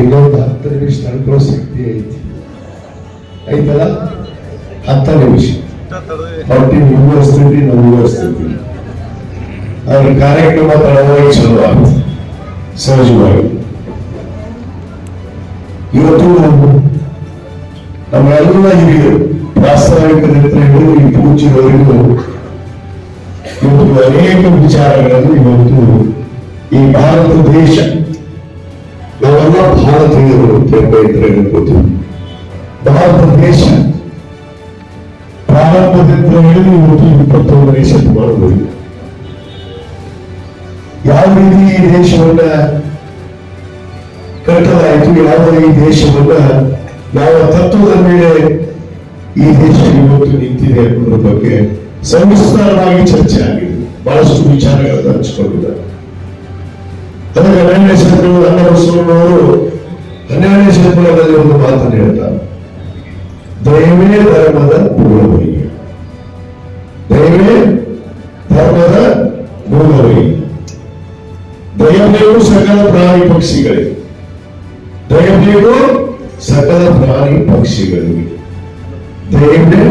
ಇನ್ನೊಂದು ಹತ್ತು ನಿಮಿಷ ತಡ್ಕೊಳ್ಳೋ ಶಕ್ತಿ ಐತಿ. ಐತಲ್ಲ ಹತ್ತು ನಿಮಿಷ. ಹೊಟ್ಟಿ ಮುಂದುವರಿಸ್ತೀವಿ ನಾವು ಮುಂದುವರಿಸ್ತೀವಿ ಅದ್ರ ಕಾರ್ಯಕ್ರಮ ತಡವಾಗಿ ಚಲೋ ಆಗುತ್ತೆ. ಸಹಜವಾಗಿ. ಇವತ್ತು ನಮ್ಮೆಲ್ಲ ಹಿರಿಯರು, ಪ್ರಾಸ್ತಾವಿಕ ಹಿಡಿದು ಈ ಪೂಜ್ಯರವರೆಗೂ ಇವತ್ತು ಅನೇಕ ವಿಚಾರಗಳನ್ನು ಇವತ್ತು ಈ ಭಾರತ ದೇಶ ನಾವೆಲ್ಲ ಭಾರತೀಯರು ಅಂತ ಹೇಳ್ಬೋದು ಭಾರತ ದೇಶ. ಪ್ರಾರಂಭದಿಂದ ಹಿಡಿದು ಇವತ್ತು ಇಪ್ಪತ್ತೊಂದನೇ ಶತಮಾನದಲ್ಲಿ ಯಾವ ರೀತಿ ಈ ದೇಶವನ್ನ ಕಟ್ಟಲಾಯಿತು? ಯಾವ ಈ ದೇಶವನ್ನ ಯಾವ ತತ್ವದ ಮೇಲೆ ಈ ದೇಶ ಇವತ್ತು ನಿಂತಿದೆ ಅನ್ನೋದ್ರ ಬಗ್ಗೆ ಸವಿಸ್ತಾರವಾಗಿ ಚರ್ಚೆ ಆಗಿದೆ. ಬಹಳಷ್ಟು ವಿಚಾರಗಳನ್ನು ಹಂಚಿಕೊಂಡಿದ್ದಾರೆ. ಅದಕ್ಕೆ ಹನ್ನೆರಡನೇ ಶತಮಾನದ ಅನ್ನ ಬಸವಣ್ಣವರು ಹನ್ನೆರಡನೇ ಶತಮಾನದಲ್ಲಿ ಒಂದು ಮಾತನ್ನು ಹೇಳ್ತಾರೆ ದಯವೇ ಧರ್ಮದ ಮೂಲವೈ ದಯವೇ ಧರ್ಮದ ಮೂಲವೈ ದಯಬೇವು ಸಕಲ ಪ್ರಾಣಿ ಪಕ್ಷಿಗಳಿಗೆ ದಯಬೇವು ಸಕಲ ಪ್ರಾಣಿ ಪಕ್ಷಿಗಳಿಗೆ ದಯವೇ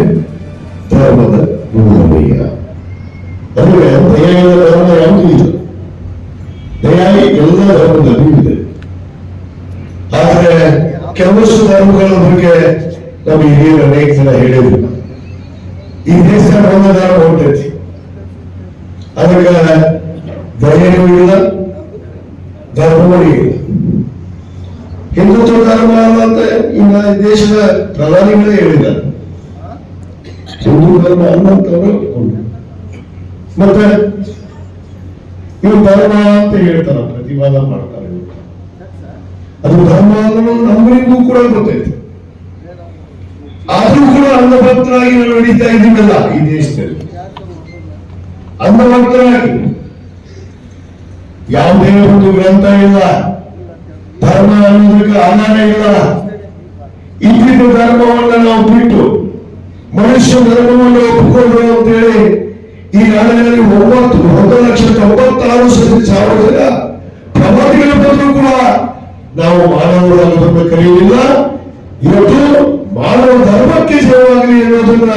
ಧರ್ಮದ ಮೂಲವಯ್ಯ ಅಂದ್ರೆ ದಯೆಯ ಧರ್ಮ ಯಾವುದು ಇಲ್ಲ ದಯಾಳಿ ಎಲ್ಲ ಧರ್ಮದಲ್ಲಿಯೂ ಇದೆ. ಆದ್ರೆ ಕೆಲವಷ್ಟು ಧರ್ಮಗಳ ಬಗ್ಗೆ ನಮ್ಮ ಹಿರಿಯರು ಅನೇಕ ಜನ ಹೇಳಿದ್ರು. ಈ ದೇಶ ಧರ್ಮ ಹೊಂಟೈತಿ ಅದಕ್ಕೆ ದಯೆಯೂ ಇಲ್ಲ, ಧರ್ಮವೂ ಇಲ್ಲ. ಹಿಂದುತ್ವ ಧರ್ಮ ಅಂತ ಇನ್ನ ದೇಶದ ಪ್ರಧಾನಿಗಳೇ ಹೇಳಿದ್ದಾರೆ. ಹಿಂದೂ ಧರ್ಮ ಅನ್ನಂತವರು. ಮತ್ತೆ ಇವು ಧರ್ಮ ಅಂತ ಹೇಳ್ತಾರ, ಪ್ರತಿವಾದ ಮಾಡ್ತಾರೆ ಇವ್ರು. ಅದು ಧರ್ಮ ಅನ್ನೋ ನಮಗೂ ಕೂಡ ಗೊತ್ತೈತೆ. ಆದ್ರೂ ಕೂಡ ಅಂಧಭಕ್ತರಾಗಿ ನಾವು ನಡೀತಾ ಇದ್ದೀವಲ್ಲ ಈ ದೇಶದಲ್ಲಿ. ಅಂಧಭಕ್ತರಾಗಿ ಯಾವುದೇ ಒಂದು ಗ್ರಂಥ ಇಲ್ಲ. ಧರ್ಮ ಅನ್ನೋದಕ್ಕೆ ಆಧಾರ ಇಲ್ಲ. ಇದ್ದಿದ್ದ ಧರ್ಮವನ್ನ ನಾವು ಬಿಟ್ಟು ಮನುಷ್ಯ ಧರ್ಮವನ್ನು ಒಪ್ಪಿಕೊಂಡ್ರು ಅಂತೇಳಿ ಈ ನಾಡಿನಲ್ಲಿ ಒಂಬತ್ತು ಒಂದು ಲಕ್ಷ ತೊಂಬತ್ತಾರು ಸತಿ ಸಾವಿರ ಜನ ಪ್ರವಾದಿಗಳ ಬಂದರೂ ಕೂಡ ನಾವು ಮಾನವರಾಗುವುದನ್ನು ಕರೆಯಲಿಲ್ಲ ಇವತ್ತು ಮಾನವ ಧರ್ಮಕ್ಕೆ ಸೇವಾಗಲಿ ಎನ್ನುವುದನ್ನ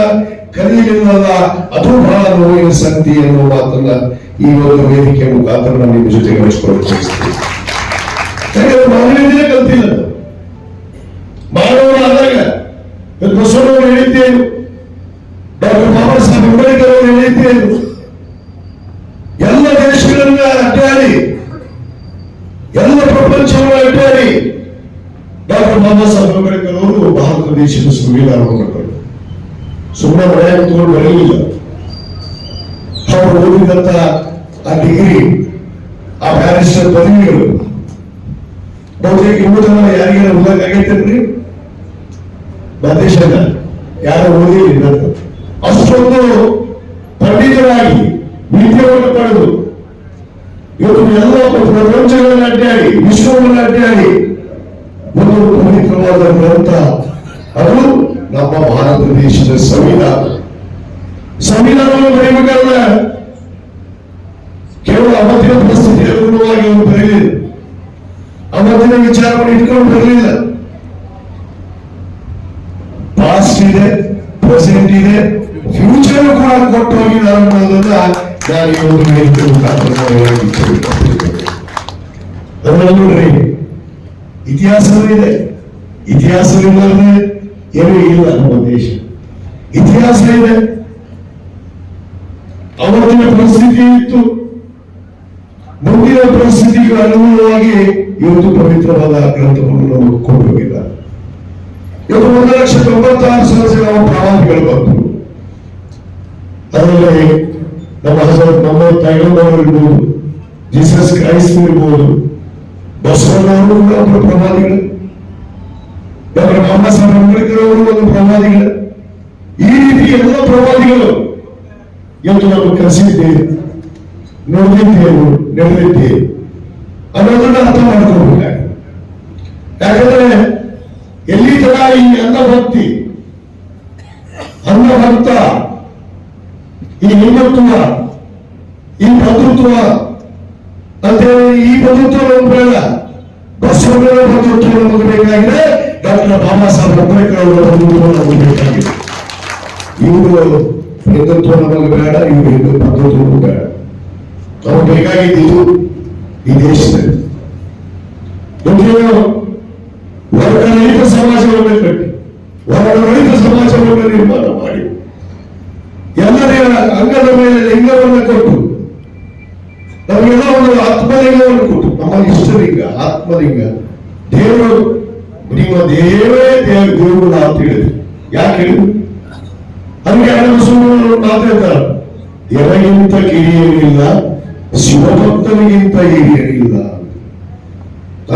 ಕಲಿಯಲಿಲ್ಲ ಅದು ಬಹಳ ನೋವಿನ ಸಂಧಿ ಎನ್ನುವ ಮಾತನ್ನ ಈ ಒಂದು ವೇದಿಕೆ ಮುಖಾಂತರ ನಿಮ್ಮ ಜೊತೆ ಯಾಕಂದ್ರೆ ಮಾನವೀಯತೆಯೇ ಕಲ್ತಿಲ್ಲ ನಾವು. ಮಾನವರಾದಾಗ ಬಸವಣ್ಣವರು ಹೇಳಿದ್ದೇನು? ಡಾಕ್ಟರ್ ಬಾಬಾ ಸಾಹೇಬ್ ಅಂಬೇಡ್ಕರ್ ಎಲ್ಲ ದೇಶಗಳನ್ನ ಅಡ್ಡಾಡಿ, ಎಲ್ಲ ಪ್ರಪಂಚವನ್ನು ಅಡ್ಡಾಡಿ ಡಾಕ್ಟರ್ ಬಾಬಾ ಸಾಹೇಬ್ ಅಂಬೇಡ್ಕರ್ ಅವರು ಭಾರತ ದೇಶದ ಸಂವಿಧಾನವನ್ನು ಕೊಟ್ಟರು ಸುಮ್ಮನೆ ಮನೆಯಾಗ ತಗೊಂಡು ಬರಲಿಲ್ಲ ಅವರು ಆ ಡಿಗ್ರಿ ಆ ಬ್ಯಾರಿಸ್ಟರ್ ಪದವಿಗಳು. ಬಹುತೇಕ ಇನ್ನೂರ ಯಾರಿಗಾರ ಓದಕ್ಕಾಗೈತೇನ್ರಿ ಮಹದೇಶನ ಯಾರು ಓದಿಲ್ಲ ಅಷ್ಟೊಂದು ಪಂಡಿತರಾಗಿ ವಿದ್ಯೆಯನ್ನು ಪಡೆದು ಇವತ್ತು ಎಲ್ಲ ಪ್ರಪಂಚಗಳನ್ನು ಅಡ್ಡಾಡಿ ವಿಶ್ವವನ್ನು ಅಡ್ಡಾಡಿ ಒಂದು ಪವಿತ್ರವಾದ ಗ್ರಂಥ. ಅದು ನಮ್ಮ ಭಾರತ ದೇಶದ ಸಂವಿಧಾನ. ಸಂವಿಧಾನವನ್ನು ಬರೆಯಬೇಕಾದ್ರೆ ಕೇವಲ ಅವತ್ತಿನ ಪರಿಸ್ಥಿತಿ ಅನುಗುಣವಾಗಿ ಅವರು ಬರೆಯಲಿಲ್ಲ ಅವತ್ತಿನ ವಿಚಾರವನ್ನು ಇಟ್ಕೊಂಡು ಬರಲಿಲ್ಲ. ಪಾಸ್ಟ್ ಇದೆ ಪ್ರೆಸೆಂಟ್ ಇದೆ ಫ್ಯೂಚರ್ ಕೂಡ ಕೊಟ್ಟು ಹೋಗಿದ್ದಾರೆ ನೋಡ್ರಿ ಇತಿಹಾಸವೂ ಇದೆ. ಇತಿಹಾಸವಿಲ್ಲದೆ ಏನೂ ಇಲ್ಲ ನಮ್ಮ ದೇಶ. ಇತಿಹಾಸ ಇದೆ. ಅವತ್ತಿನ ಪರಿಸ್ಥಿತಿ ಇತ್ತು. ಮುಂದಿನ ಪರಿಸ್ಥಿತಿಗೆ ಅನುಗುಣವಾಗಿ ಇವತ್ತು ಪವಿತ್ರವಾದ ಗ್ರಂಥವನ್ನು ನಾವು ಹೋಗಿದ್ದಾರೆ ಇವತ್ತು ಒಂದು ಲಕ್ಷ ತೊಂಬತ್ತಾರು ಸಾವಿರ ನಾವು ಪ್ರವಾದಿಗಳು ಬಂತು ಅದರಲ್ಲಿ ನಮ್ಮ ಹಜರತ್ ಮೊಹಮ್ಮದ್ ಇರ್ಬೋದು ಜೀಸಸ್ ಕ್ರೈಸ್ಟ್ ಇರ್ಬೋದು ಬಸವಣ್ಣವರು ಒಬ್ಬರು ಪ್ರವಾದಿಗಳು. ಡಾಕ್ಟರ್ ಬಾಬಾ ಸಾಹೇಬ್ ಅಂಬೇಡ್ಕರ್ ಒಂದು ಪ್ರವಾದಿಗಳು. ಈ ರೀತಿ ಎಲ್ಲ ಪ್ರವಾದಿಗಳು ಇವತ್ತು ನಾವು ಕಲಿಸಿದ್ದೇವೆ ನೋಡಿದ್ದೇವೆ ನಡೆದಿದ್ದೇವೆ ಅನ್ನೋದನ್ನ ಅರ್ಥ ಮಾಡ್ಕೊಳ್ಬೇಕಾಗಿದೆ ಯಾಕಂದ್ರೆ ಎಲ್ಲಿ ತನ ಈ ಅನ್ನಭಕ್ತಿ ಅನ್ನಭಕ್ತ ಈ ಹಿಂದುತ್ವ ಈ ಬಂಧುತ್ವ ಅಂತೇಳಿ ಈ ಬಂಧುತ್ವ ಬೇಡ ಬಸವಣ್ಣನ ಬಂಧುತ್ವ ನಮಗೆ ಬೇಕಾಗಿದೆ ಡಾಕ್ಟರ್ ಬಾಬಾ ಸಾಹೇಬ್ ಅಂಬೇಡ್ಕರ್ ಅವರ ಬಂಧುತ್ವ ನಮಗೆ ಬೇಕಾಗಿದೆ ಇವರು ಹಿಂದುತ್ವ ನಮಗೆ ಬೇಡ ಇವರು ಹಿಂದೂ ಬಂಧುತ್ವ ಬೇಡ ನಮಗೆ ಬೇಕಾಗಿದ್ದು ಈ ದೇಶದಲ್ಲಿ ಒಂದು ವರ್ಗ ರಹಿತ ಸಮಾಜವನ್ನು ಕಟ್ಟಿ ವರ್ಗ ರಹಿತ ಸಮಾಜವನ್ನು ನಿರ್ಮಾಣ ಮಾಡಿ ಎಲ್ಲರ ಅಂಗದ ಮೇಲೆ ಲಿಂಗವನ್ನು ಕೊಟ್ಟು, ನಮಗೆಲ್ಲ ಒಂದು ಆತ್ಮಲಿಂಗವನ್ನು ಕೊಟ್ಟು, ನಮ್ಮ ಇಷ್ಟಲಿಂಗ, ಆತ್ಮಲಿಂಗ. ದೇವರು ನಿಮ್ಮ ದೇವೇ ದೇವ, ದೇವರು ಅಂತ ಹೇಳಿದ್ರು. ಯಾಕೆ ಹೇಳಿದ್ರು ಅದಕ್ಕೆ ಸುಮ್ಮನೆ ಮಾತಾಡ್ತಾರೆ ಎರಗಿಂತ ಕಿರಿಯರಿಲ್ಲ, ಶಿವಭಕ್ತನಿಗಿಂತ ಹಿರಿಯರಿಲ್ಲ ಹ?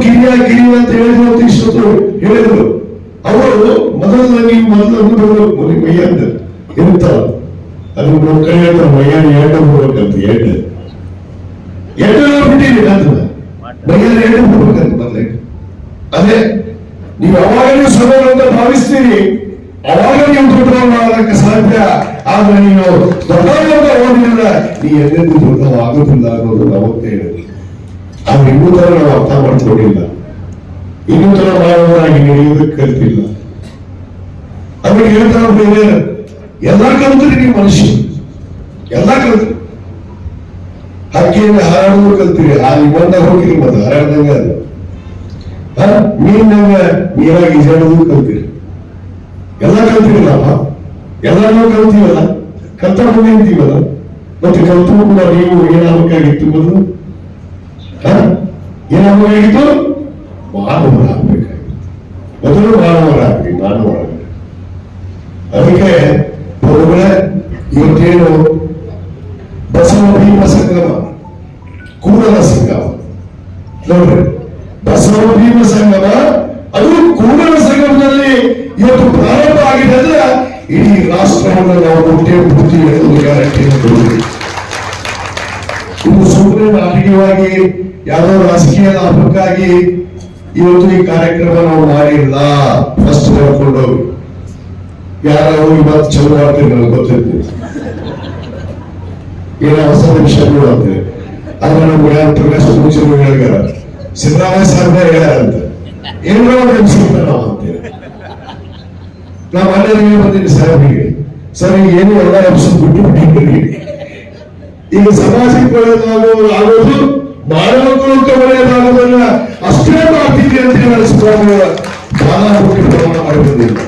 ಕಿರಿಯ ಕಿರಿಯ ಅಂತ ಹೇಳಿದ್ರು ಇಷ್ಟೊತ್ತು ಹೇಳಿದ್ರು. ಅವರು ಮೊದಲು ಮನೆ ಮೊದಲು ಅಂತ ಇರುತ್ತಲ್ಲ ಅದು ನಮ್ಮ ಕೈ ಹೇಳ್ತಾರೆ ಮೈಯಾನ ಎಣ್ಣೆ ಹೋಗ್ಬೇಕಂತ ಎಣ್ಣೆ ಬಿಟ್ಟಿದ್ದೀನಿ ಅಂತ ಮೈಯಾನ ಹೋಗ್ಬೇಕಂತ ಮೊದಲೇ. ಅದೇ, ನೀವು ಯಾವಾಗಲೂ ಅಂತ ಭಾವಿಸ್ತೀರಿ. ಅವಾಗ ನೀವು ಮಾಡೋದಕ್ಕೆ ಸಾಧ್ಯ. ಆದ್ರೆ ನೀವು ದೊಡ್ಡವರಾಗ ಓದಿಲ್ಲ. ನೀ ಎಂದೆಂದು ದೊಡ್ಡವಾಗುತ್ತಿಲ್ಲ ಅನ್ನೋದು ಅವತ್ತೇ ಹೇಳಿದ್ರು ಆದ್ರೆ ಇನ್ನೂ ತರ ನಾವು ಅರ್ಥ ಮಾಡ್ಕೊಂಡಿಲ್ಲ. ಇನ್ನೂ ತರ ಮಾನವರಾಗಿ ನಡೆಯುವುದಕ್ಕೆ ಕಲ್ತಿಲ್ಲ. ಅದಕ್ಕೆ ಹೇಳ್ತಾ ಬೇರೆ ಎಲ್ಲ ಕಲ್ತ್ರಿ ನೀವು ಮನುಷ್ಯ. ಎಲ್ಲ ಕಲ್ತ್ರಿ. ಹಕ್ಕಿಯಿಂದ ಹಾರಾಡೋದು ಕಲ್ತೀರಿ. ಆ ನಿಮ್ಮನ್ನ ಹೋಗಿರಿ ಮತ್ತೆ ಹಾರಾಡ್ದಂಗ ಅದು. ಹ? ಮೀನಂಗ ನೀರಾಗಿ ಈಜಾಡೋದು ಕಲ್ತೀರಿ. ಎಲ್ಲ ಕಲ್ತಿರಲ್ಲಪ್ಪ. ಎಲ್ಲರೂ ಕಲ್ತೀವಲ್ಲ ಕಲ್ತ ಮುಂದೆ ನಿಂತೀವಲ್ಲ ಮತ್ತೆ ಕಲ್ತು ಕೂಡ ನೀವು ಏನಾಗಬೇಕಾಗಿತ್ತು ಮೊದಲು? ಏನಾಗಬೇಕಾಗಿತ್ತು? ಮಾನವರ ಆಗ್ಬೇಕಾಗಿತ್ತು ಮೊದಲು ಮಾನವರಾಗ್ರಿ ಮಾನವರಾಗ್ರಿ. ಅದಕ್ಕೆ ಪ್ರಭುಗಳೇ ಇವತ್ತೇನು ಬಸವ ಭೀಮ ಸಂಗಮ, ಕೂಡಲ ಸಂಗಮ. ನೋಡ್ರಿ, ಬಸವ ಭೀಮ ಸಂಗಮ, ಅದು ಕೂಡಲ ಸಂಗಮದಲ್ಲಿ ಇವತ್ತು ಪ್ರಾರಂಭ ಆಗಿದೆ ಅಂದ್ರೆ ಇಡೀ ರಾಷ್ಟ್ರವನ್ನು ನಾವು ಮುಟ್ಟೆ ಬುದ್ಧಿ ಎನ್ನುವುದು ಗ್ಯಾರಂಟಿ ಇದು ಸುಮ್ಮನೆ ನಾಟಕೀಯವಾಗಿ ಯಾವುದೋ ರಾಜಕೀಯ ಲಾಭಕ್ಕಾಗಿ ಇವತ್ತು ಈ ಕಾರ್ಯಕ್ರಮ ನಾವು ಮಾಡಿಲ್ಲ. ಫಸ್ಟ್ ಹೇಳ್ಕೊಂಡು ಯಾರ ಮತ್ತೆ ಚಲೋ ನನಗೆ ಗೊತ್ತಿತ್ತು ಏನೋ ಹೊಸ ವಿಷಯಗಳು ಅಂತೆ ಆದ್ರೆ ನಮ್ಗೆ ಪ್ರಕಾಶ್ ಮುಂಚೆನೂ ಹೇಳ್ಯಾರ. ಸಿದ್ದರಾಮಯ್ಯ ಸಾಹೇಬ್ರ ಹೇಳ್ಯಾರಂತೆ ಏನೋ ಅನ್ಸುತ್ತೆ ನಾವು ಅಂತೇವೆ ನಾವು ಮನೆಯವರಿಗೆ ಬಂದಿದ್ದೆ ಸಾಹೇಬ್ರಿಗೆ ಸರ್ ಈಗ ಏನು ಎಲ್ಲ ಎಪಿಸೋಡ್ ಬಿಟ್ಟು ಬಿಟ್ಟಿದ್ದೀರಿ? ಈಗ ಸಮಾಜಕ್ಕೆ ಒಳ್ಳೆಯದಾಗೋದು ಆಗೋದು ಮಾನವಕ್ಕೆ ಒಳ್ಳೆಯದಾಗೋದನ್ನ ಅಷ್ಟೇ ಮಾಡ್ತಿದ್ದೆ ಅಂತ ಹೇಳಿ ಬಾಲ ಹುಟ್ಟಿ ಪ್ರಮಾಣ ಮಾಡಿ ಬಂದಿಲ್ಲ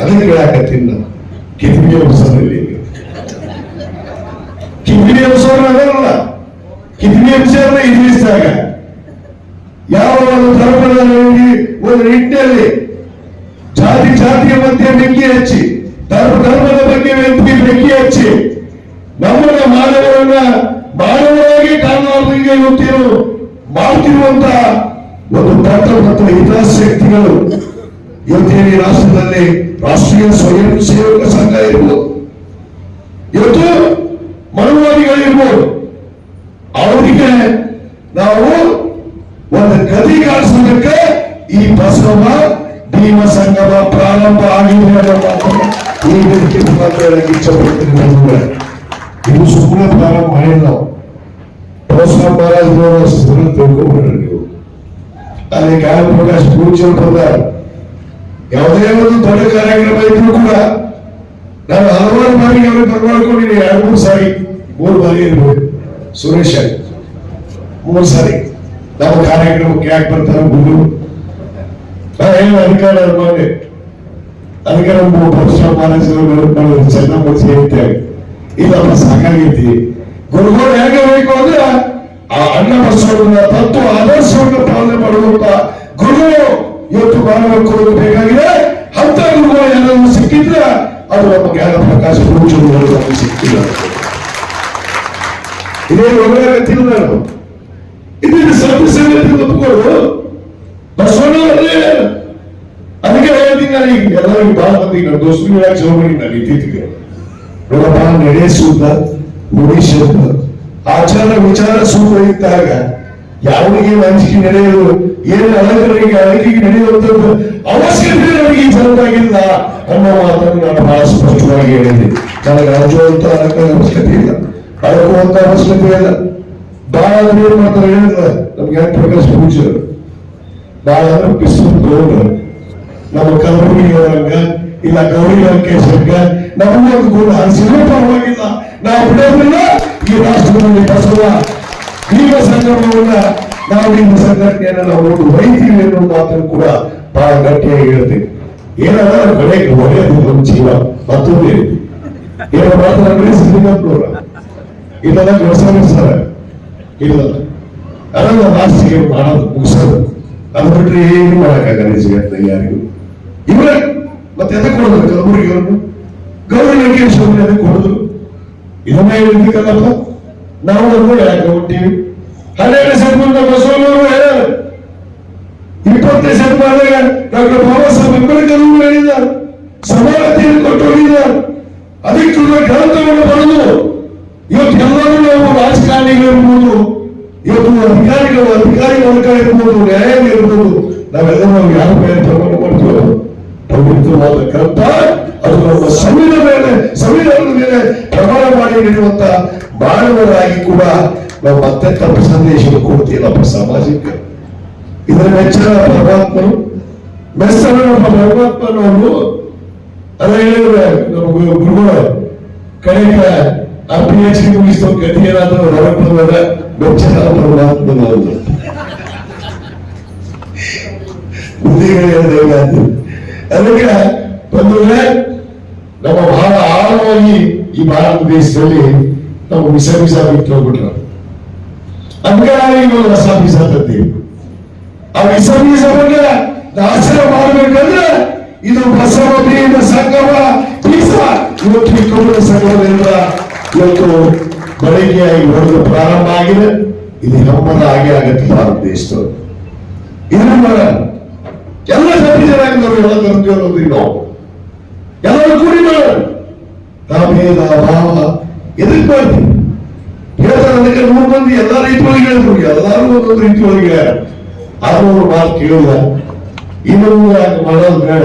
ಅದಕ್ಕೆ ಹೇಳಕತ್ತೀನಿ ನಾನು ಕಿದ್ಮಿಯ ಉತ್ಸವದಲ್ಲಿ ಕಿದ್ಮಿಯ ಉತ್ಸವ ಅದಲ್ಲ ವಿಚಾರ ಇರಿಸಿದಾಗ ಯಾವ ಒಂದು ಧರ್ಮದ ಒಂದು ನಿಟ್ಟಿನಲ್ಲಿ ಜಾತಿ ಜಾತಿಯ ಮಧ್ಯೆ ಬೆಂಕಿ ಹಚ್ಚಿ, ಧರ್ಮ ಧರ್ಮದ ಬಗ್ಗೆ ವ್ಯಕ್ತಿ ಬೆಂಕಿ ಹಚ್ಚಿ, ನಮ್ಮನ್ನ ಮಾನವರನ್ನ ಮಾನವರಾಗಿ ಕಾಣಲಾರ್ದಂಗೆ ಗೊತ್ತಿರು ಮಾಡ್ತಿರುವಂತ ಒಂದು ದೊಡ್ಡ ಮತ್ತು ಹಿತಾಸಕ್ತಿಗಳು ಇವತ್ತೇನು ರಾಷ್ಟ್ರದಲ್ಲಿ ರಾಷ್ಟ್ರೀಯ ಸ್ವಯಂ ಸೇವಕ ಸಂಘ ಇರ್ಬೋದು. ಇವತ್ತು ಮನೋವಾದಿಗಳಿರ್ಬೋದು. ಅವರಿಗೆ ನಾವು ಒಂದು ಗದಿಗಾಡಿಸೋದಕ್ಕೆ ಈ ಬಸವ ಭೀಮ ಸಂಗಮ ಪ್ರಾರಂಭ ಆಗಿದೆ ಈ ವೇದಿಕೆ ಮುಖಾಂತರ ಇಚ್ಛಪಡ್ತೀನಿ ಇದು ಸುಮ್ಮನೆ ಪ್ರಾರಂಭ ಮಾಡಿಲ್ಲ ನಾವು ಬಸವ ಮಹಾರಾಜ್ ತಿಳ್ಕೊಂಡ್ಬಿಡ್ರಿ ನೀವು. ಅಲ್ಲಿ ಗಾಯ ಪ್ರಕಾಶ್ ಪೂಜೆ ಬಂದಾರ ಯಾವುದೇ ಒಂದು ದೊಡ್ಡ ಕಾರ್ಯಕ್ರಮ ಇದ್ರು ಕೂಡ ನಾನು ಹಲವಾರು ಬಾರಿ ಅವರು ಬರ್ಮಾಡ್ಕೊಂಡಿದ್ದೀನಿ ಎರಡು, ಮೂರು ಸಾರಿ, ಮೂರು ಬಾರಿ ಇರ್ಬೋದು. ಸುರೇಶ್ ಮೂರು ಸಾರಿ. ನಮ್ಮ ಕಾರ್ಯಕ್ರಮಕ್ಕೆ ಯಾಕೆ ಬರ್ತಾರೆ ಗುರು ನಾ ಏನು ಅಧಿಕಾರ ಮಾಡಿ ಅದಕ್ಕೆ ನಮ್ಮ ಪರಶುರಾಮ ಮಹಾರಾಜರು ಚೆನ್ನಾಗಿ ಹೇಳ್ತೇವೆ ಇಲ್ಲಪ್ಪ ಸಾಕಾಗೈತಿ ಗುರುಗಳು ಹೇಗೆ ಬೇಕು ಅಂದ್ರೆ, ಆ ಅಣ್ಣ ಬಸವಣ್ಣ ತತ್ವ, ಆದರ್ಶವನ್ನು ಪಾಲನೆ ಮಾಡುವಂತ ಗುರುಗಳು ಇವತ್ತು ಮಾನವ ಬೇಕಾಗಿದೆ ಅಂತ ಗುರುಗಳು ಏನಾದರೂ ಸಿಕ್ಕಿದ್ರೆ ಅದು ನಮ್ಮ ಜ್ಞಾನ ಪ್ರಕಾಶ ನಮಗೆ ಸಿಕ್ಕಿಲ್ಲ. ಇದೇ ಒಳ್ಳೆಯ ನಾನು ಇದನ್ನು ಸಂಗತಿ ಒಪ್ಪಿಕೊಂಡು ಬಸವಣ್ಣ ಅದಕ್ಕೆ ಹೇಳ್ತೀನಿ ನಾನು ಈಗ. ಎಲ್ಲರಿಗೂ ಬಹಳ ಮಂದಿ ನನ್ನ ದೋಸ್ತರು ಯಾಕೆ ಚಲೋ ಮಾಡಿ ನಾನು ಇದ್ದಿದ್ದೆ ನೋಡಪ್ಪ ನಡೆಸುತ್ತ ಮುಗಿಸುತ್ತ ಆಚಾರ ವಿಚಾರ ಸೂತ್ರ ಇದ್ದಾಗ ಯಾವನಿಗೆ ಅಂಜಿಕೆ ನಡೆಯಲು ಏನು ಅಲಂಕರಿಗೆ ಅಳಕಿಗೆ ನಡೆಯುವಂಥದ್ದು ಅವಶ್ಯಕತೆ ನನಗೆ ಈ ಜನರಾಗಿಲ್ಲ ಅನ್ನೋ ಮಾತನ್ನು ನಾನು ಬಹಳ ಸ್ಪಷ್ಟವಾಗಿ ಹೇಳಿದೆ. ನನಗೆ ಅಂಜುವಂತ ಅಲಂಕಾರ ಅವಶ್ಯಕತೆ ಇಲ್ಲ. ಅಳಕುವಂತ ಅವಶ್ಯಕತೆ ಇಲ್ಲ. ಬಹಳ ಏನ್ ಮಾಡ್ತಾರೆ ಹೇಳಿದ್ರೆ, ನಮ್ಗೆ ಯಾಕೆ ಪ್ರಕಾಶ್ ಪೂಜ್ಯರು ಬಹಳ ಅಂದ್ರೆ ಪಿಸ್ತೂಲ್ ಗೌಡ ನಮ್ಮ ಕಲಬುರಗಿ ಅವರಂಗ ಇಲ್ಲ ಗೌರಿ ಲಂಕೇಶ್ವರ್ಗ ಒಂದು ಗುಣ ಹರಿಸಿದ್ರು ಪರವಾಗಿಲ್ಲ. ನಾವು ಬಿಡೋದಿಲ್ಲ ಈ ರಾಷ್ಟ್ರದಲ್ಲಿ ಬಸವ, ಈಗ ಸಂಗಮವನ್ನ ನಾವು ನಿಮ್ಮ ಸಂಘಟನೆಯನ್ನ ನಾವು ಒಂದು ವೈದ್ಯರು ಎನ್ನುವ ಮಾತನ್ನು ಕೂಡ ಬಹಳ ಗಟ್ಟಿಯಾಗಿ ಹೇಳ್ತೀವಿ ಏನಾದ್ರೂ ಕಡೆಗೆ ಒಳ್ಳೆಯದು ನಮ್ಮ ಜೀವ, ಮತ್ತೊಂದು ಏನೋ? ಮಾಡ್ತಾರೆ ಸಿದ್ಧಗಂಗನವರ ಇದೆಲ್ಲ ಸರ ಇಲ್ಲ. ಅದನ್ನ ಲಾಸ್ಟಿಗೆ ಮಾಡೋದು ಮುಗಿಸೋದು. ಅದು ಬಿಟ್ರೆ ಏನು ಮಾಡಕ್ಕಾಗಲ್ಲ ಜಗತ್ತಿನಲ್ಲಿ ಯಾರಿಗೂ. ಇವರೇ ಮತ್ತೆ ಎದಕ್ಕೆ ಕೊಡೋದು? ಕಲಬುರಗಿ ಅವರು ಗೌರವ ಎದಕ್ಕೆ ಕೊಡೋದು? ಇದನ್ನ ಹೇಳಿದ್ದಕ್ಕಲ್ಲಪ್ಪ ನಾವು ಅದನ್ನು ಯಾಕೆ ಹೊಂಟೀವಿ ಹನ್ನೆರಡು ಶತಮಾನ ಬಸವಣ್ಣವರು ಹೇಳ್ಯಾರ ಇಪ್ಪತ್ತನೇ ಶತಮಾನದಾಗ ಡಾಕ್ಟರ್ ಬಾಬಾ ಸಾಹೇಬ್ ಅಂಬೇಡ್ಕರ್ ಹೇಳಿದ್ದಾರೆ. ಸಮಾನತೆಯನ್ನು ಕೊಟ್ಟು ಹೋಗಿದ್ದಾರೆ ಅದಕ್ಕೆ ಗ್ರಂಥವನ್ನು ಬರೆದು ಇವತ್ತು ಎಲ್ಲರೂ ನಾವು ರಾಜಕಾರಣಿಗಳಿರ್ಬೋದು ಇವತ್ತು ಅಧಿಕಾರಿಗಳು, ಅಧಿಕಾರಿ ವರ್ಗ ಇರ್ಬೋದು ನ್ಯಾಯಾಲಯ ಇರ್ಬೋದು ನಾವೆಲ್ಲರೂ ನಾವು ಯಾರ ಮೇಲೆ ಪ್ರಮಾಣ ಮಾಡ್ತೀವೋ ಪವಿತ್ರವಾದ ಗ್ರಂಥ ಅದು ನಮ್ಮ ಸಂವಿಧಾನ ಮೇಲೆ, ಸಂವಿಧಾನದ ಮೇಲೆ ಪ್ರಮಾಣ ಮಾಡಿ ನೀಡುವಂತ ಮಾನವರಾಗಿ ಕೂಡ ನಾವು ಮತ್ತೆ ತಪ್ಪು ಸಂದೇಶ ಕೊಡ್ತೀವಪ್ಪ ಸಮಾಜಕ್ಕೆ ಇದರ ಮೆಚ್ಚನ ಪರಮಾತ್ಮನು ನಮ್ಮ ಪರಮಾತ್ಮನವರು ಅದ ಹೇಳಿದ್ರೆ ನಮ್ಮ ಗುರುಗಳು, ಕಡೆಗೆ ಆ ಪಿ ಎಚ್ ಡಿ ಮುಗಿಸ್ತೋ ಗತಿ ಏನಾದ್ರೂ ಹೊರಗೆ ಬಂದಾಗ ಮೆಚ್ಚನ ಪರಮಾತ್ಮನವರು ಅದಕ್ಕೆ ಬಂದ್ರೆ, ನಮ್ಮ ಬಹಳ ಆಳವಾಗಿ ಈ ಭಾರತ ದೇಶದಲ್ಲಿ ನಾವು ವಿಷ ವಿಷ ಬಿಟ್ಟು ಹೋಗ್ಬಿಟ್ರು. ಈಗ ಹೊಸ ಬೀಜ ತರ್ತೀವಿ ಆ ವಿಷ ಬೀಜ ಬಗ್ಗೆ ನಾಶನ ಮಾಡಬೇಕಂದ್ರೆ ಇದು ಬಸವ ಬೀಜ ಸಂಗಮ ಬೀಜ ಇವತ್ತು ಈ ಸಂಗಮದಿಂದ ಇವತ್ತು ಬೆಳಗ್ಗೆಯಾಗಿ ಹೊಡೆದು ಪ್ರಾರಂಭ ಆಗಿದೆ. ಇದು ನಮ್ಮದ ಹಾಗೆ ಆಗತ್ತೆ ಭಾರತ ದೇಶದವರು ಇದನ್ನ ಮಾಡ ಎಲ್ಲ ಸಭ್ಯರಾಗಿ ನಾವು ಎಲ್ಲ ಅನ್ನೋದು ನಾವು. ಎಲ್ಲರೂ ಕೂಡಿ ಭಾವ ಎದಕ್ ಮಾಡ್ತೀವಿ ಹೇಳ್ತಾರೆ ಅದಕ್ಕೆ ನೂರು ಮಂದಿ ಎಲ್ಲ ರೀತಿ ಒಳಗೆ ಹೇಳಿದ್ರು. ಎಲ್ಲಾರು ಒಂದೊಂದು ರೀತಿ ಒಳಗೆ ಹೇಳ್ಯಾರ. ಆದ್ರೂ ಅವ್ರು ಮಾತು ಕೇಳಿದ ಇನ್ನೊಂದು ಮಾಡೋದು ಬೇಡ.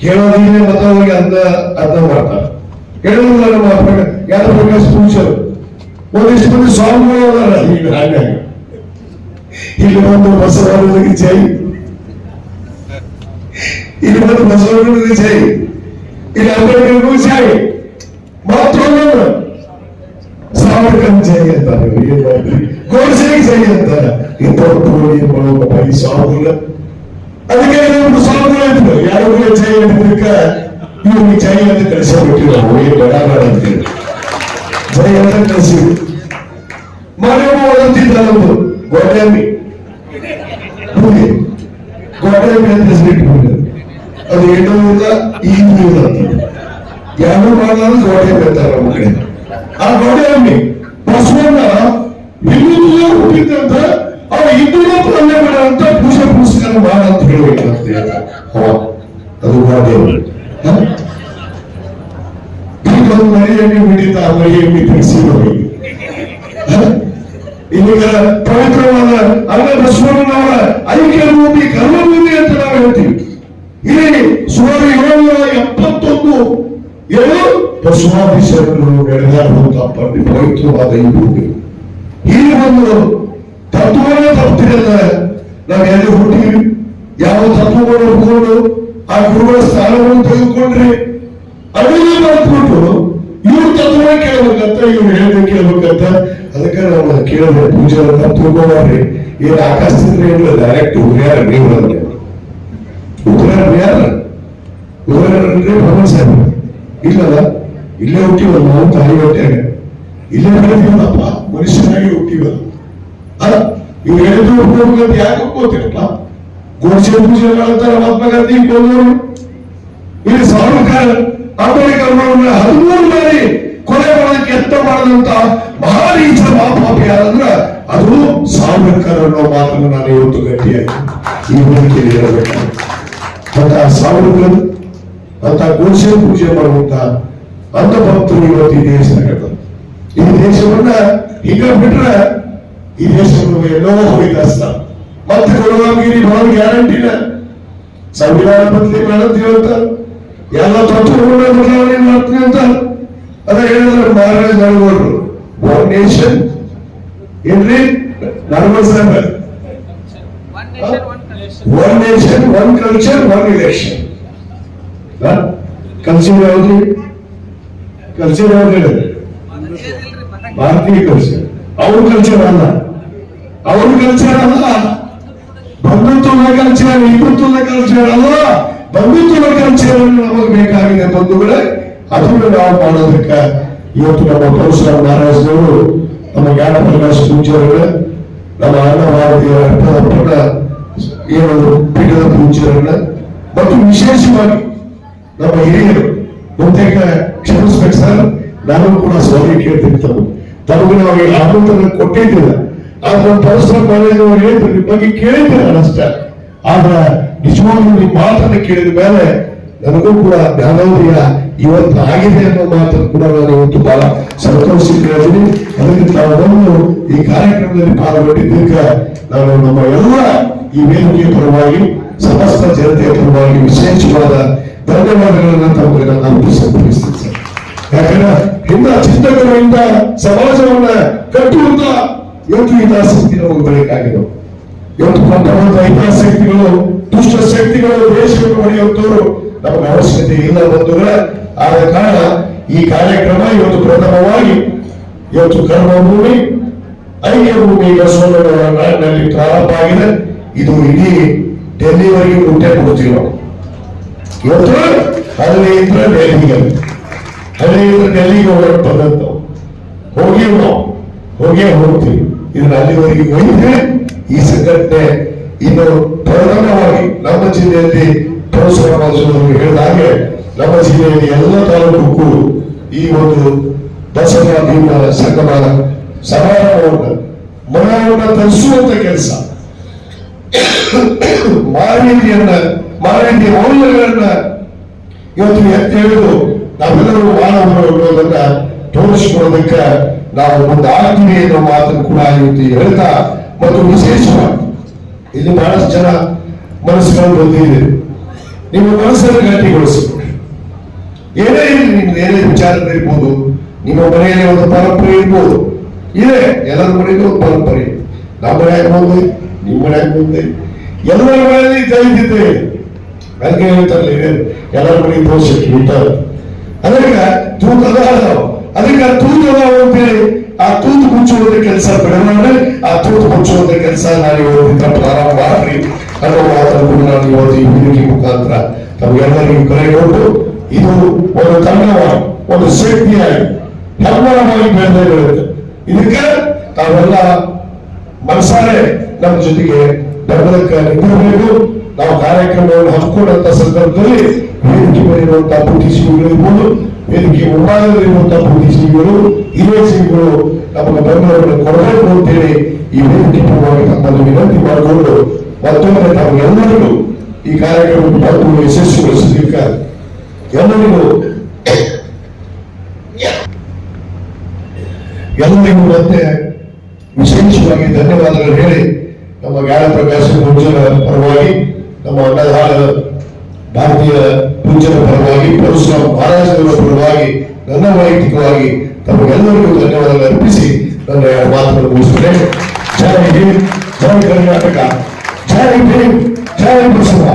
ಕೇಳೋದೇ ಮತ್ತೆ ಅವ್ರಿಗೆ ಅಂತ ಅರ್ಧ ಮಾಡ್ತಾರೆ. ಕೇಳೋದಿಲ್ಲ ನಮ್ಮ ಒಂದಿಷ್ಟು ಮಂದಿ ಸ್ವಾಮಿಗಳು ಈಗ ಹಾಗಾಗಿ ಇಲ್ಲಿ ಬಸವಣ್ಣನಿಗೆ ಜೈ. ಇಲ್ಲಿ ಬಂದು ಬಸವಣ್ಣನಿಗೆ ಜೈ. ಇಲ್ಲಿ ಅಂಬೇಡ್ಕರ್ಗೂ ಜೈ. ಮತ್ತೊಂದು ಸಾವರ್ಕರ್ ಜೈ ಅಂತಾರೆ ಅಂತ ಮಾಡ್ತೀರಿ? ಗೋಡ್ಸೆಗೆ ಜೈ ಅಂತಾರೆ. ಇಂಥವ್ರು ಏನ್ ಮಾಡೋದಪ್ಪ ಈ ಸ್ವಾಮಿಗಳ ಅದಕ್ಕೆ ನಮ್ದು ಸ್ವಾಮಿಗಳು ಇದ್ರು ಯಾರು ಜೈ ಅಂತಿದ್ದಕ್ಕ ಇವ್ರಿಗೆ ಜೈ ಅಂತ ಕಳಿಸ್ಬಿಟ್ಟಿಲ್ಲ ಹೋಗಿ ಬೇಡ ಬೇಡ ಅಂತೇಳಿ ಜೈ ಅಂತ ಕಳಿಸಿದ್ರು. ಮನೆಯೊಬ್ಬ ಓದಂತಿದ್ದ ನಮ್ದು ಗೋಡಂಬಿ ಗೋಡ್ಯಾಮಿ ಅಂತ ಹೆಸರಿಟ್ಬಿಟ್ಟು ಅದು ಹೆಣ್ಣು ಇಲ್ಲ ಈಗೂ ಅಂತ ಯಾರು ಮಾಡಿದ್ರು ಗೋಡೆ ಅಂತಾರೆ ನಮ್ಮ ಕಡೆ ಆ ಗೋಡ್ಯಾಮಿ ಬಸವಣ್ಣ ಹಿಂದೂ ಹುಟ್ಟಿದ್ದಂತ ಅವ ಹಿಂದೂ ಪಲ್ಯ ಅಂತ ಪೂಜೆ ಪುರಸ್ಕಾರ ಮಾಡ ಅಂತ ಹೇಳ್ಬೇಕಂತ ಅದು ಗೋಡ್ಯಾಮಿ ಹ? ಈಗ ಒಂದು ಮರಿಯನ್ನು ಹಿಡಿತ ಆ ಮರಿಯನ್ನು ತಿಳಿಸಿದವರು. ಈಗ ಪವಿತ್ರವಾದ ಅಲ್ಲ ಬಸವಣ್ಣನವರ ಐಕ್ಯ ಭೂಮಿ ಕರ್ಮಭೂಮಿ ಅಂತ ನಾವು ಹೇಳ್ತೀವಿ ಇಲ್ಲಿ ಸುಮಾರು ಏಳ್ನೂರ ಎಪ್ಪತ್ತೊಂದು ಏನು ಬಸವಾದಿಶರನ್ನು ಎಳೆದಾಡುವಂತಹ ಪವಿತ್ರವಾದ ಈ ಭೂಮಿ ಈ ಒಂದು ತತ್ವವನ್ನು ತಪ್ಪಿರಲ್ಲ ನಾವು ಎಲ್ಲಿ ಹುಟ್ಟಿವಿ ಯಾವ ತತ್ವವನ್ನು ಒಪ್ಕೊಂಡು ಆ ಗುರುಗಳ ಸ್ಥಾನವನ್ನು ತೆಗೆದುಕೊಂಡ್ರಿ. ಅದನ್ನೇ ಮರೆತ್ಬಿಟ್ಟು ಇವ್ರ ತತ್ವ ಕೇಳಬೇಕಂತ, ಇವ್ರು ಹೇಳಿದ್ರೆ ಕೇಳ್ಬೇಕಂತ, ಅದಕ್ಕೆ ನಾವು ಕೇಳಿದ್ರೆ ಪೂಜೆ ಅಂತ ತಿಳ್ಕೊಂಡ್ರಿ ಏನ್ ಆಕಾಶದಿಂದ ಏನಿಲ್ಲ ಡೈರೆಕ್ಟ್ ಹುರಿಯಾರ ನೀವು ಅಂದ್ರೆ ಉತ್ತರ ಯಾರ? ಉದಾಹರಣೆ ಭಗವಾನ್ ಸಾಹೇಬ್ ಇಲ್ಲಲ್ಲ? ಇಲ್ಲೇ ಹುಟ್ಟಿವಲ್ಲ ನಾವು ತಾಯಿ ಹೊಟ್ಟೆಯಾಗ ಇಲ್ಲೇ ಬೆಳೆದಿವಲ್ಲಪ್ಪ ಮನುಷ್ಯನಾಗಿ ಹುಟ್ಟಿವಲ್ಲ. ಅಲ್ಲ, ಇವ್ರು ಹೇಳಿದ್ರು ಹೋಗ್ಬೇಕಂತ ಯಾಕೆ ಒಪ್ಕೋತೀರಪ್ಪ? ಗೋಡ್ಸೆ ಪೂಜೆ ಮಾಡ್ತಾರೆ ಮಹಾತ್ಮ ಗಾಂಧಿ ಕೊಂದವರು ಇಲ್ಲಿ ಸಾವರ್ಕರ್ ಅಂಬೇಡ್ಕರ್ಗಳನ್ನ ಹದಿಮೂರು ಬಾರಿ ಕೊಲೆ ಮಾಡೋದಕ್ಕೆ ಎತ್ತ ಮಾಡಿದಂತ ಮಹಾರೀಚ ಮಹಾಪಾಪಿ ಯಾರಂದ್ರ, ಅದು ಸಾವರ್ಕರ್ ಅನ್ನೋ ಮಾತನ್ನು ನಾನು ಇವತ್ತು ಗಟ್ಟಿಯಾಗಿ ಈ ವೇದಿಕೆಯಲ್ಲಿ ಹೇಳಬೇಕು. ಅಂತ ಸಾವರ್ಕರ್ ಅಂತ ಗೋಡ್ಸೆ ಪೂಜೆ ಮಾಡುವಂತ ಅಂತ ಭಕ್ತರು ಇವತ್ತು ಈ ದೇಶದಾಗ ಈ ದೇಶವನ್ನ ಈಗ ಬಿಟ್ರೆ ಈ ದೇಶವನ್ನು ಎಲ್ಲೋ ಹೋಗಿ ಕಷ್ಟ ಮತ್ತೆ ಕೊಡುವಾಗಿರಿ ಬರೋದು ಗ್ಯಾರಂಟಿನ ಸಂವಿಧಾನ ಬದಲಿ ಮಾಡ್ತೀವಿ ಅಂತ. ಎಲ್ಲ ತತ್ವಗಳನ್ನ ಬದಲಾವಣೆ ಮಾಡ್ತೀವಿ ಅಂತ. ಅದ ಹೇಳಿದ್ರೆ ಮಹಾರಾಜ ನಡುವರು ಒನ್ ನೇಷನ್ ಏನ್ರಿ? Normal Saheb. One nation one. Culture one election culture ಯಾವ್ದು? ಕಲ್ಚರ್ ಯಾವ್ದು ಹೇಳಿದ್ರೆ. ಭಾರತೀಯ ಕಲ್ಚರ್. ಅವ್ರ ಕಲ್ಚರ್ ಅಲ್ಲ. ಅವ್ರ ಕಲ್ಚರ್ ಅಲ್ಲ. ಬಂಧುತ್ವದ ಕಲ್ಚರ್, ಹಿಂದುತ್ವದ ಕಲ್ಚರ್ ಅಲ್ಲ. ಬಂಧುತ್ವದ ಕಲ್ಚರ್ ನಮಗೆ ಬೇಕಾಗಿದೆ ಬಂಧುಗಳೇ. ಅದನ್ನು ನಾವು ಮಾಡೋದಕ್ಕೆ ಇವತ್ತು ನಮ್ಮ ಪರಶುರಾಮ್ ಮಹಾರಾಜರು ನಮ್ಮ ಜ್ಞಾನ ಪ್ರಕಾಶ್ ಪೂಜ್ಯರುಗಳು ನಮ್ಮ ಅನ್ನಭಾರತೀಯ ಅರ್ಥದ ಪಟ್ಟ ಏನು ಪೀಠದ ಪೂಜ್ಯರುಗಳ ಮತ್ತು ವಿಶೇಷವಾಗಿ ನಮ್ಮ ಹಿರಿಯರು ಬಹುತೇಕ ಕ್ಷಮಿಸ್ಬೇಕು ಸರ್. ನಾನು ಕೂಡ ಸ್ವಾಮಿ ಕೇಳ್ತಿರ್ತಾರೆ ತಮಗೆ ನಾವು ಆಮಂತ್ರಣ ಕೊಟ್ಟಿದ್ದಿಲ್ಲ ಆದ್ರೆ ಪರಸ್ಪರ ಮಾಡಿದ್ರು ಹೇಳಿದ್ರು ಬಗ್ಗೆ ಕೇಳಿದ್ದೆ ನಾನು ಆದ್ರೆ ನಿಜವಾಗ್ಲೂ ನಿಮ್ಮ ಕೇಳಿದ ಮೇಲೆ ನನಗೂ ಕೂಡ ಜ್ಞಾನೋದಯ ಇವತ್ತು ಆಗಿದೆ ಅನ್ನೋ ಮಾತನ್ನು ಕೂಡ ನಾನು ಇವತ್ತು ಬಹಳ ಸಂತೋಷ ಕೇಳಿದ್ದೀನಿ ಅದಕ್ಕೆ ಬಂದು ಈ ಕಾರ್ಯಕ್ರಮದಲ್ಲಿ ಪಾಲ್ಗೊಂಡಿದ್ದಕ್ಕೆ ನಾನು ನಮ್ಮ ಎಲ್ಲ ಈ ವೇದಿಕೆಯ ಪರವಾಗಿ, ಸಮಸ್ತ ಜನತೆಯ ಪರವಾಗಿ ವಿಶೇಷವಾದ ಧನ್ಯವಾದಗಳನ್ನು ತಮಗೆ ನಾನು ಅರ್ಪಿಸಬಯಸ್ತೀನಿ ಸರ್. ಯಾಕಂದ್ರೆ ಇಂಥ ಚಿಂತಕರಿಂದ ಸಮಾಜವನ್ನ ಕಟ್ಟುವಂತ ಇವತ್ತು ಹಿತಾಸಕ್ತಿ ನಮಗೆ ಬೇಕಾಗಿದೆ ಇವತ್ತು ಕೊಂಡವಂತ ಹಿತಾಸಕ್ತಿಗಳು, ದುಷ್ಟ ಶಕ್ತಿಗಳು, ದೇಶವನ್ನು ಹೊಡೆಯುವಂತವರು ನಮಗೆ ಅವಶ್ಯಕತೆ ಇಲ್ಲ ಬಂಧುಗಳ. ಆದ ಕಾರಣ ಈ ಕಾರ್ಯಕ್ರಮ ಇವತ್ತು ಪ್ರಥಮವಾಗಿ ಇವತ್ತು ಕರ್ಮಭೂಮಿ ಐಕ್ಯ ಭೂಮಿ ಬಸವಣ್ಣನವರ ನಾಡಿನಲ್ಲಿ ಪ್ರಾರಂಭ ಆಗಿದೆ. ಇದು ಇಡೀ ಡೆಲ್ಲಿವರೆಗೆ ಮುಟ್ಟೆ ಕೊಡ್ತೀವಿ ನಾವು ಇವತ್ತು ಹದಿನೈದರ ಡೆಲ್ಲಿಗೆ ಹದಿನೈದರ ಡೆಲ್ಲಿಗೆ ಹೋಗಕ್ಕೆ ಬಂದಂತವು ಹೋಗಿ ಹೋಗೇ ಹೋಗ್ತೀವಿ. ಇದನ್ನ ಅಲ್ಲಿವರೆಗೆ ಒಯ್ದ್ರೆ ಈ ಸಂಘಟನೆ ಇನ್ನು ಪ್ರಧಾನವಾಗಿ ನಮ್ಮ ಜಿಲ್ಲೆಯಲ್ಲಿ ಹೇಳಿದ ಹಾಗೆ ನಮ್ಮ ಜಿಲ್ಲೆಯಲ್ಲಿ ಎಲ್ಲ ತಾಲೂಕು ಈ ಒಂದು ದಸರಾ ಭೀಮ ಸಂಗಮ ಸಮಾರಂಭವನ್ನು ಮನವನ್ನು ತರಿಸುವಂತ ಕೆಲಸ. ಮಾನವೀಯನ್ನ ಮಾನವೀಯ ಮೌಲ್ಯಗಳನ್ನ ಇವತ್ತು ಎತ್ತಿ ಹಿಡಿದು ನಾವೆಲ್ಲರೂ ಅನ್ನೋದನ್ನ ತೋರಿಸಿಕೊಳ್ಳೋದಕ್ಕೆ ನಾವು ಒಂದು ಆಗ್ತೀವಿ ಅನ್ನೋ ಮಾತನ್ನು ಕೂಡ ಇವತ್ತು ಹೇಳ್ತಾ ಮತ್ತು ವಿಶೇಷವಾಗಿ ಇಲ್ಲಿ ಬಹಳಷ್ಟು ಜನ ಮನಸ್ಸುಗಳು ಬಂದಿದೆ ನಿಮ್ಮ ಮನಸ್ಸನ್ನು ಗಟ್ಟಿಗೊಳಿಸಿ. ಏನೇ ಇರಲಿ ನಿಮ್ಗೆ ಏನೇ ವಿಚಾರ ಇರ್ಬೋದು, ನಿಮ್ಮ ಮನೆಯಲ್ಲಿ ಒಂದು ಪರಂಪರೆ ಇರ್ಬೋದು. ಇದೆ, ಎಲ್ಲರ ಮನೆಯಲ್ಲಿ ಒಂದು ಪರಂಪರೆ. ನಮ್ಮ ಮನೆ ಆಗ್ಬೋದು, ನಿಮ್ಮ ಮನೆ ಆಗ್ಬೋದು. ಎಲ್ಲರ ಮನೆಯಲ್ಲಿ ಜಯಿತಿದ್ದೆ ಅದಕ್ಕೆ ಹೇಳ್ತಾರಲ್ಲ ಎಲ್ಲರ ಮನೆಗೆ ದೋಷ ಇರ್ತಾರೆ ಅದಕ್ಕೆ ತೂತ ಅದಕ್ಕೆ ಆ ತೂತ ಅದಾವ ಅಂತೇಳಿ ಆ ತೂತು ಮುಚ್ಚುವಂತ ಕೆಲಸ ಬಿಡೋಣ ಆ ತೂತು ಮುಚ್ಚುವಂತ ಕೆಲಸ ನಾನು ಇವತ್ತಿಂದ ಪ್ರಾರಂಭ ಮಾಡ್ರಿ ಅನ್ನೋ ಮಾತನ್ನು ನಾನು ಇವತ್ತು ಈ ವೇದಿಕೆ ಮುಖಾಂತರ ತಮಗೆಲ್ಲರಿಗೂ ಕರೆ ಕೊಟ್ಟು, ಇದು ಒಂದು ತಂಡವಾಗಿ ಒಂದು ಶಕ್ತಿಯಾಗಿ ಹೆಮ್ಮರವಾಗಿ ಬೆಳೆದೇ ಬೆಳೆಯುತ್ತೆ ಇದಕ್ಕೆ ತಾವೆಲ್ಲ ಮನಸಾರೆ ನಮ್ಮ ಜೊತೆಗೆ ಬೆಂಬಲಕ್ಕೆ ನಿಂತಿರಬೇಕು. ನಾವು ಕಾರ್ಯಕ್ರಮವನ್ನು ಹಮ್ಮಿಕೊಂಡಂತ ಸಂದರ್ಭದಲ್ಲಿ ವೇದಿಕೆ ಮೇಲಿರುವಂತಹ ಬುದ್ಧಿಜೀವಿಗಳು ಇರ್ಬೋದು, ವೇದಿಕೆ ಮುಂಭಾಗದಲ್ಲಿರುವಂತಹ ಬುದ್ಧಿಜೀವಿಗಳು ಹಿರಿಯ ಜೀವಿಗಳು ನಮಗೆ ಬೆಂಬಲವನ್ನು ಕೊಡಬೇಕು ಅಂತೇಳಿ ಈ ವೇದಿಕೆ ಪರವಾಗಿ ತಮ್ಮನ್ನು ವಿನಂತಿ ಮಾಡಿಕೊಂಡು ಮತ್ತೊಮ್ಮೆ ತಮ್ಮೆಲ್ಲರಿಗೂ ಈ ಕಾರ್ಯಕ್ರಮವನ್ನು ಬಂದು ಯಶಸ್ವಿಗೊಳಿಸಲಿಕ್ಕೆ ಎಲ್ಲರಿಗೂ ಎಲ್ಲರಿಗೂ ಮತ್ತೆ ವಿಶೇಷವಾಗಿ ಧನ್ಯವಾದಗಳು ಹೇಳಿ ನಮ್ಮ ಜ್ಞಾನ ಪ್ರಕಾಶ ಪರವಾಗಿ. ನಮ್ಮ ಅನ್ನದಾಳ ಭಾರತೀಯ ಪೂಜ್ಯರ ಪರವಾಗಿ ಪರಶುರಾಮ್ ಮಹಾರಾಜರ ಪರವಾಗಿ, ನನ್ನ ವೈಯಕ್ತಿಕವಾಗಿ ತಮಗೆಲ್ಲರಿಗೂ ಧನ್ಯವಾದಗಳು ಅರ್ಪಿಸಿ ನನ್ನ ಎರಡು ಮಾತುಗಳನ್ನು ಮುಗಿಸುತ್ತೇನೆ. ಜೈ ಹಿಂದ್, ಜೈ ಕರ್ನಾಟಕ, ಜೈ ಹಿಂದ್, ಜೈ ಬಸವ